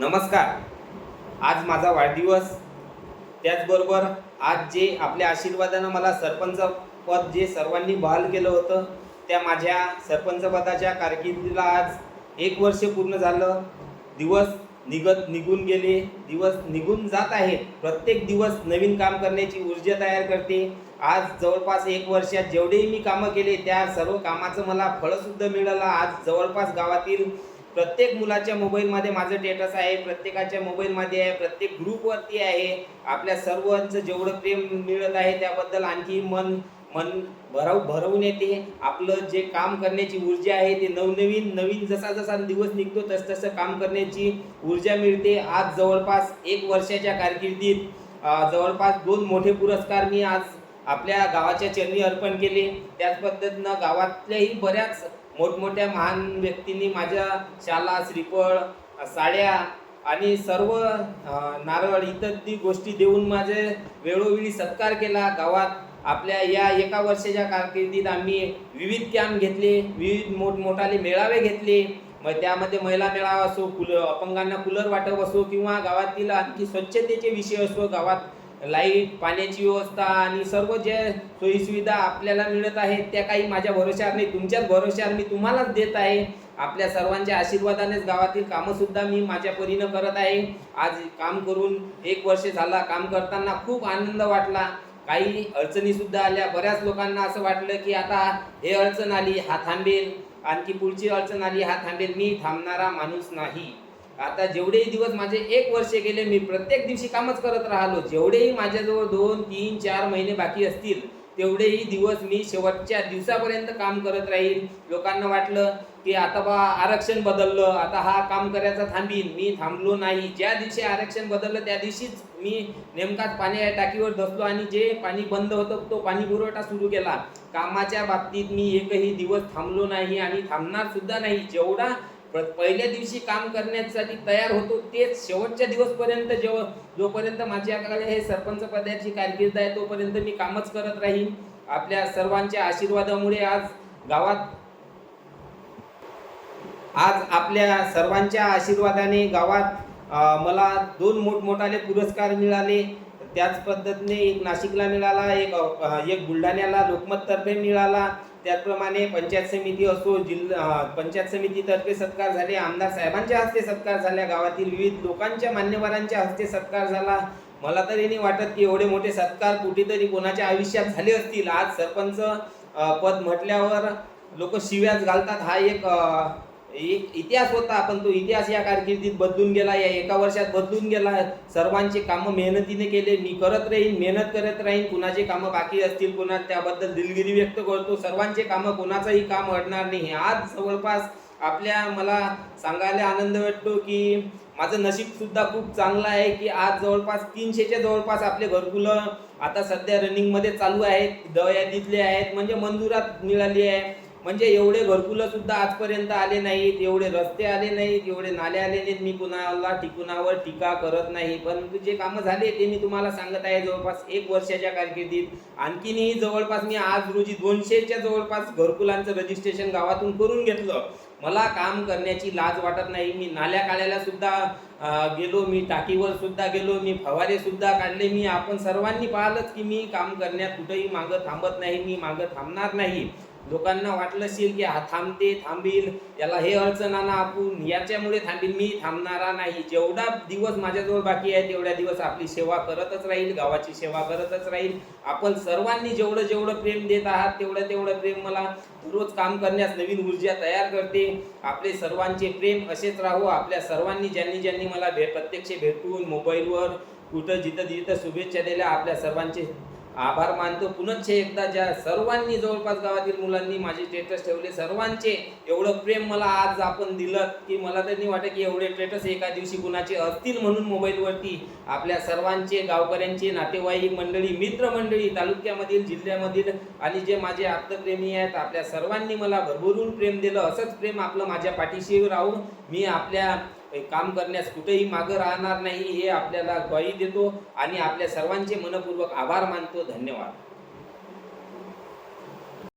नमस्कार. आज माझा वाढदिवस. त्याचबरोबर आज जे आपल्या आशीर्वादानं मला सरपंच पद जे सर्वांनी बहाल केलं होतं त्या माझ्या सरपंचपदाच्या कारकिर्दीला आज एक वर्ष पूर्ण झालं. दिवस निघत निघून गेले. दिवस निघून जात आहेत प्रत्येक दिवस नवीन काम करण्याची ऊर्जा तयार करते. आज जवळपास एक वर्षात जेवढेही मी कामं केले त्या सर्व कामाचं मला फळंसुद्धा मिळालं. आज जवळपास गावातील प्रत्येक मुलाच्या मोबाईलमध्ये माझं स्टेटस आहे प्रत्येकाच्या मोबाईलमध्ये आहे प्रत्येक ग्रुपवरती आहे. आपल्या सर्वांचं जेवढं प्रेम मिळत आहे त्याबद्दल आणखी मन मन भराव भरवून येते. आपलं जे काम करण्याची ऊर्जा आहे ते नवनवीन नवीन जसा जसा दिवस निघतो तस तसं काम करण्याची ऊर्जा मिळते. आज जवळपास एक वर्षाच्या कारकिर्दीत जवळपास दोन मोठे पुरस्कार मी आज आपल्या गावाच्या चरणी अर्पण केले. त्याच पद्धतीनं गावातल्याही बऱ्याच मोठमोठ्या महान व्यक्तींनी माझ्या शाला श्रीफळ साड्या आणि सर्व नारळ इत्यादी गोष्टी देऊन माझे वेळोवेळी सत्कार केला. गावात आपल्या या एका वर्षाच्या कारकिर्दीत आम्ही विविध कॅम्प घेतले विविध मोठमोठाले मेळावे घेतले. मग त्यामध्ये महिला मेळावा असो कुल अपंगांना कूलर वाटप असो किंवा गावातील आणखी स्वच्छतेचे विषय असो गावात लाइट पाण्याची व्यवस्था आणि सर्व जे सोयीसुविधा आपल्याला मिळत आहेत त्या काही माझ्या भरोश्यावर नाही. तुमच्याच भरोश्यावर मी तुम्हालाच देत आहे. आपल्या सर्वांच्या आशीर्वादानेच गावातील कामंसुद्धा मी माझ्या परीनं करत आहे. आज काम करून एक वर्ष झाला काम करताना खूप आनंद वाटला. काही अडचणीसुद्धा आल्या. बऱ्याच लोकांना असं वाटलं की आता हे अडचण आली हा थांबेल. आणखी पुढची अडचण आली हा थांबेल. मी थांबणारा माणूस नाही. आता जेवढेही दिवस माझे एक वर्ष गेले मी प्रत्येक दिवशी कामच करत राहिलो. जेवढेही माझ्याजवळ दोन तीन चार महिने बाकी असतील तेवढेही दिवस मी शेवटच्या दिवसापर्यंत काम करत राहील लोकांना वाटलं की आता बा आरक्षण बदललं आता हा काम करायचा थांबीन. मी थांबलो नाही. ज्या दिवशी आरक्षण बदललं त्या दिवशीच मी नेमकाच पाणी टाकीवर धसलो आणि जे पाणी बंद होतं तो पाणी पुरवठा सुरू केला. कामाच्या बाबतीत मी एकही दिवस थांबलो नाही आणि थांबणार सुद्धा नाही. जेवढा पहिल्या दिवशी काम करण्यासाठी तयार होतो तेच शेवटच्या दिवसपर्यंत जेव्हा जोपर्यंत माझ्याकडे हे सरपंच पदाची कारकीर्द आहे तोपर्यंत मी कामच करत राहीन. आपल्या सर्वांच्या आशीर्वादामुळे आज गावात आज आपल्या सर्वांच्या आशीर्वादाने गावात मला दोन मोठमोठाले पुरस्कार मिळाले. त्याच पद्धतीने एक नाशिकला मिळाला एक एक बुलढाण्याला लोकमततर्फे मिळाला. त्याचप्रमाणे पंचायत समिती असो जिल्हा पंचायत समितीतर्फे सत्कार झाले आमदार साहेबांच्या हस्ते सत्कार झाल्या गावातील विविध लोकांच्या मान्यवरांच्या हस्ते सत्कार झाला. मला तरी नाही वाटत की एवढे मोठे सत्कार कुठेतरी कोणाच्या आयुष्यात झाले असतील. आज सरपंच पद म्हटल्यावर लोक शिव्याच घालतात. हा एक एक इतिहास होता पण तो इतिहास या कारकिर्दीत बदलून गेला या एका वर्षात बदलून गेला. सर्वांचे कामं मेहनतीने केले मी करत राहीन मेहनत करत राहीन कुणाचे कामं बाकी असतील कुणा त्याबद्दल दिलगिरी व्यक्त करतो. सर्वांचे कामं कोणाचंही काम अडणार नाही. आज जवळपास आपल्या मला सांगायला आनंद वाटतो की माझं नशीबसुद्धा खूप चांगलं आहे की आज जवळपास तीनशेच्या जवळपास आपले घरकुलं आता सध्या रनिंगमध्ये चालू आहेत दयादीतले आहेत म्हणजे मंजुरात मिळाली आहे. म्हणजे एवढे घरकुलं सुद्धा आजपर्यंत आले नाहीत एवढे रस्ते आले नाहीत एवढे नाले आले नाहीत मी कुणाला टिकुणावर टीका करत नाही. परंतु जे कामं झाले ते मी तुम्हाला सांगत आहे जवळपास एक वर्षाच्या कारकिर्दीत. आणखीनही जवळपास मी आज रोजी दोनशेच्या जवळपास घरकुलांचं रजिस्ट्रेशन गावातून करून घेतलं. मला काम करण्याची लाज वाटत नाही. मी नाल्या काढायला सुद्धा गेलो. मी टाकीवर सुद्धा गेलो. मी फवारे सुद्धा काढले. मी आपण सर्वांनी पाहिलंच की मी काम करण्यात कुठेही मागं थांबत नाही मी मागं थांबणार नाही. लोकांना वाटलं असेल की हा थांबते थांबील. याला हे अडचण आणा आपण. याच्यामुळे थांबील मी थांबणारा नाही. जेवढा दिवस माझ्याजवळ बाकी आहे तेवढ्या दिवस आपली सेवा करतच राहील गावाची सेवा करतच राहील. आपण सर्वांनी जेवढं जेवढं प्रेम देत आहात तेवढं तेवढं प्रेम मला रोज काम करण्यास नवीन ऊर्जा तयार करते. आपले सर्वांचे प्रेम असेच राहू. आपल्या सर्वांनी ज्यांनी ज्यांनी मला भेट प्रत्यक्ष भेटून मोबाईलवर कुठं जिथं जिथं शुभेच्छा दिल्या आपल्या सर्वांचे आभार मानतो. पुनश्च एकदा ज्या सर्वांनी जवळपास गावातील मुलांनी माझे स्टेटस ठेवले सर्वांचे एवढं प्रेम मला आज आपण दिलं की मला तर नाही वाटत की एवढे स्टेटस एका दिवशी कुणाचे असतील म्हणून मोबाईलवरती. आपल्या सर्वांचे गावकऱ्यांचे नातेवाईक मंडळी मित्रमंडळी तालुक्यामधील जिल्ह्यामधील आणि जे माझे आप्तप्रेमी आहेत आपल्या सर्वांनी मला भरभरून प्रेम दिलं. असंच प्रेम आपलं माझ्या पाठीशी राहून मी आपल्या काम करण्यास कुठेही मागं राहणार नाही हे आपल्याला ग्वाही देतो आणि आपल्या सर्वांचे मनपूर्वक आभार मानतो. धन्यवाद.